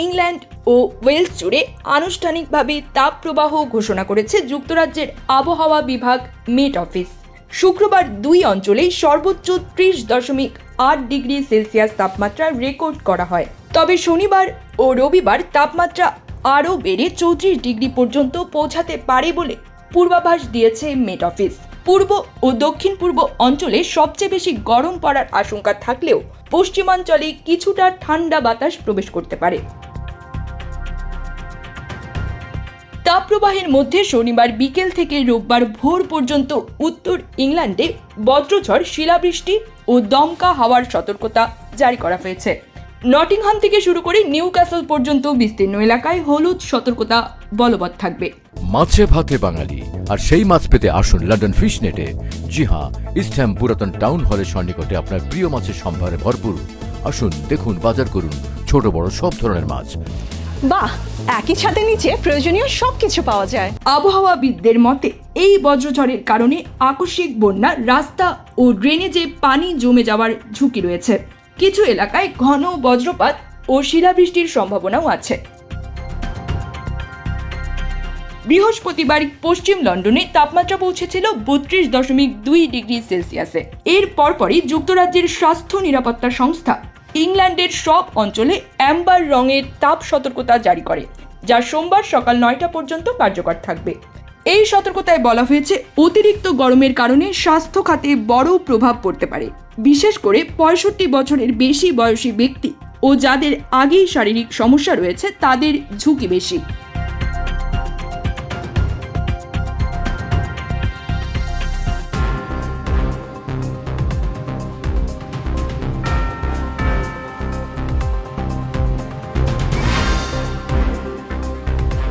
England ও Wales জুড়ে আনুষ্ঠানিকভাবে তাপপ্রবাহ ঘোষণা করেছে যুক্তরাজ্যের আবহাওয়া বিভাগ মেট অফিস। শুক্রবার দুই অঞ্চলে সর্বোচ্চ ত্রিশ দশমিক আট ডিগ্রি সেলসিয়াস তাপমাত্রা রেকর্ড করা হয়। তবে শনিবার ও রবিবার তাপমাত্রা আরও বেড়ে চৌত্রিশ ডিগ্রি পর্যন্ত পৌঁছাতে পারে বলে পূর্বাভাস দিয়েছে মেট অফিস। পূর্ব ও দক্ষিণ পূর্ব অঞ্চলে সবচেয়ে বেশি গরম পড়ার আশঙ্কা থাকলেও পশ্চিমাঞ্চলে কিছুটা ঠান্ডা বাতাস প্রবেশ করতে পারে। তাপপ্রবাহের মধ্যে শনিবার বিকেল থেকে রোববার ভোর পর্যন্ত উত্তর ইংল্যান্ডে বজ্রঝড়, শিলাবৃষ্টি ও দমকা হাওয়ার সতর্কতা জারি করা হয়েছে। নটিংহাম থেকে শুরু করে নিউ ক্যাসল পর্যন্ত বিস্তীর্ণ এলাকায় হলুদ সতর্কতা বলবৎ থাকবে। মাছে ভাতে বাঙালি আর সেই মাছ পেতে আসুন লন্ডন ফিশ নেটে জি হ্যাঁ ইস্টহ্যাম পুরাতন টাউন হলের সন্নিকটে আপনার প্রিয় মাছের সম্ভারে ভরপুর। আসুন দেখুন বাজার করুন ছোট বড় সব ধরনের মাছ। বাহ একই ছাদের নিচে প্রয়োজনীয় সবকিছু পাওয়া যায়। আবহাওয়াবিদদের মতে এই বজ্রঝড়ের কারণে আকস্মিক বন্যা রাস্তা ও ড্রেনেজে পানি জমে যাওয়ার ঝুঁকি রয়েছে। কিছু এলাকায় ঘন বজ্রপাত ও শিলাবৃষ্টির সম্ভাবনাও আছে। বৃহস্পতিবার পশ্চিম লন্ডনে তাপমাত্রা পৌঁছেছিল বত্রিশ দশমিক দুই ডিগ্রি সেলসিয়াসে। এর পরপরই যুক্তরাজ্যের স্বাস্থ্য নিরাপত্তা সংস্থা ইংল্যান্ডের সব অঞ্চলে অ্যাম্বার রঙের তাপ সতর্কতা জারি করে, যা সোমবার সকাল নয়টা পর্যন্ত কার্যকর থাকবে। এই সতর্কতায় বলা হয়েছে, অতিরিক্ত গরমের কারণে স্বাস্থ্য খাতে বড় প্রভাব পড়তে পারে। বিশেষ করে পঁয়ষট্টি বছরের বেশি বয়সী ব্যক্তি ও যাদের আগেই শারীরিক সমস্যা রয়েছে, তাদের ঝুঁকি বেশি।